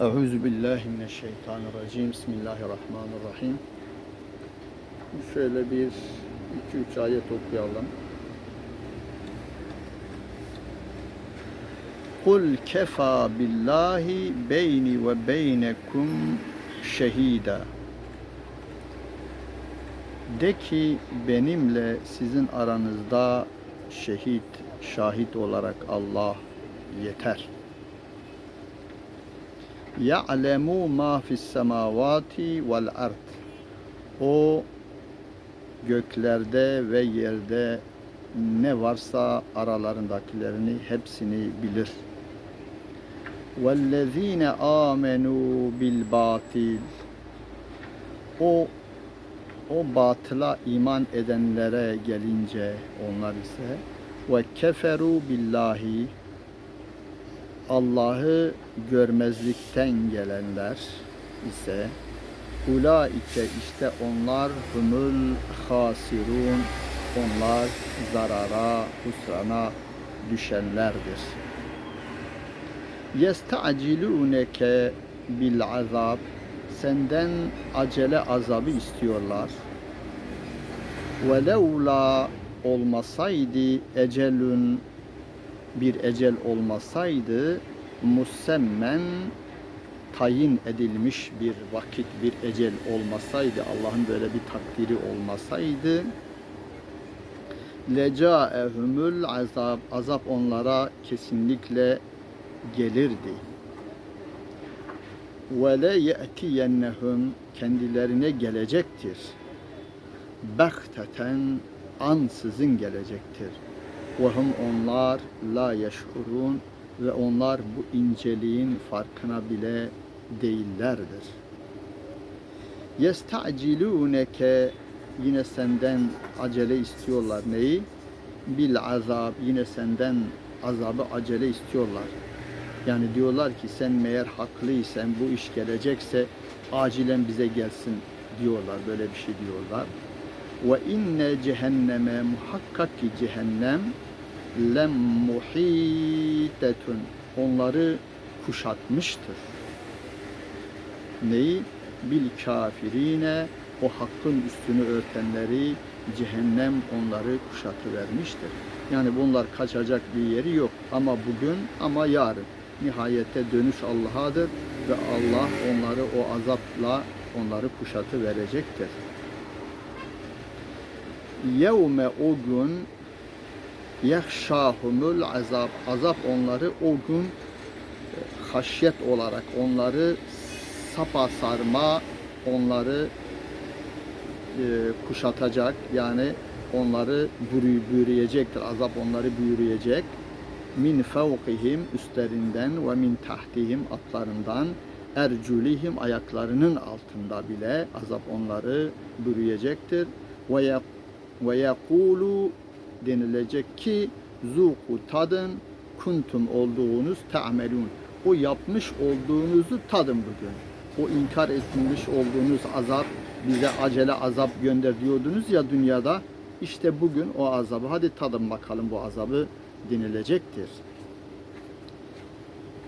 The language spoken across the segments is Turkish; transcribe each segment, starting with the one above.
Euzu billahi mineşşeytanirracim. Bismillahirrahmanirrahim. Şöyle bir iki üç ayet okuyalım. Kul kefa billahi beyni ve beynekum şehida. De ki benimle sizin aranızda şehit, şahit olarak Allah yeter. Ya'lemu ma fis semavati vel ard. O göklerde ve yerde ne varsa aralarındakilerini hepsini bilir. وَالَّذ۪ينَ آمَنُوا بِالْبَاطِلِ O o batıla iman edenlere gelince onlar ise ve keferu billahi Allah'ı görmezlikten gelenler ise ulaike işte onlar humul hasirun onlar zarara, husrana düşenlerdir. Yestaciluneke bil azab senden acele azabı istiyorlar. Ve levla olmasaydı ecelün bir ecel olmasaydı musemmen tayin edilmiş bir vakit, bir ecel olmasaydı, Allah'ın böyle bir takdiri olmasaydı lecaehumul azab azap onlara kesinlikle gelirdi. Ve le ye'tiyennehum kendilerine gelecektir. Behteten ansızın gelecektir. Hum onlar la yeşkurun ve onlar bu inceliğin farkına bile değillerdir. Yestaciluneke yine senden acele istiyorlar neyi? Bil azab yine senden azabı acele istiyorlar. Yani diyorlar ki sen meğer haklıysan bu iş gelecekse acilen bize gelsin diyorlar. Böyle bir şey diyorlar. Ve inne cehenneme muhakkak ki cehennem lem muhitetun onları kuşatmıştır. Neyi? Bil kafirine o hakkın üstünü örtenleri cehennem onları kuşatı vermiştir. Yani bunlar kaçacak bir yeri yok ama bugün ama yarın. Nihayette dönüş Allah'adır ve Allah onları o azapla onları kuşatı verecektir. Yevme o gün yahşahumul azap. Azap onları o gün e, haşyet olarak onları sapa sarma, onları e, kuşatacak. Yani onları bürü, bürüyecektir. Azap onları bürüyecek. Min fevkihim üstlerinden ve min tahtihim atlarından erculihim ayaklarının altında bile azap onları bürüyecektir. Ve ve yakulu denilecek ki zuku tadın kuntum olduğunuz ta'melun. O yapmış olduğunuzu tadın bugün. O inkar etmiş olduğunuz azap bize acele azap gönder diyordunuz ya dünyada. İşte bugün o azabı hadi tadın bakalım bu azabı denilecektir.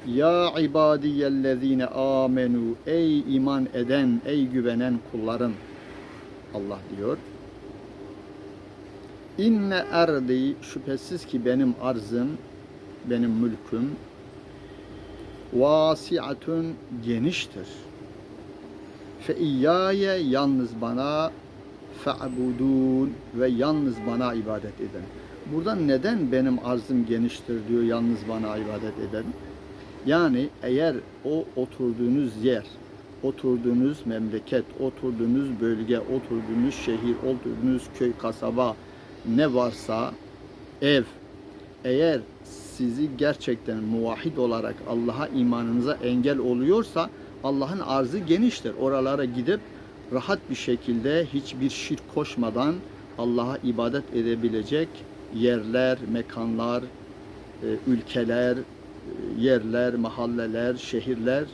Ya ibadiyellezine amenu ey iman eden ey güvenen kullarım Allah diyor. İnne erdi şüphesiz ki benim arzım, benim mülküm vasiatun geniştir. Fe iyyaye yalnız bana fe'budun ve yalnız bana ibadet edin. Burada neden benim arzım geniştir diyor yalnız bana ibadet edin. Yani eğer o oturduğunuz yer, oturduğunuz memleket, oturduğunuz bölge, oturduğunuz şehir, oturduğunuz köy, kasaba, ne varsa ev eğer sizi gerçekten muvahhid olarak Allah'a imanınıza engel oluyorsa Allah'ın arzı geniştir. Oralara gidip rahat bir şekilde hiçbir şirk koşmadan Allah'a ibadet edebilecek yerler, mekanlar, e, ülkeler, e, yerler, mahalleler, şehirler,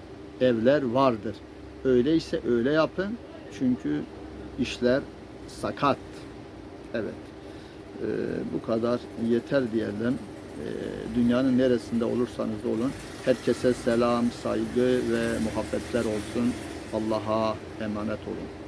evler vardır. Öyleyse öyle yapın. Çünkü işler sakat. Evet. Ee, bu kadar yeter diyelim. e, dünyanın neresinde olursanız olun herkese selam, saygı ve muhabbetler olsun. Allah'a emanet olun.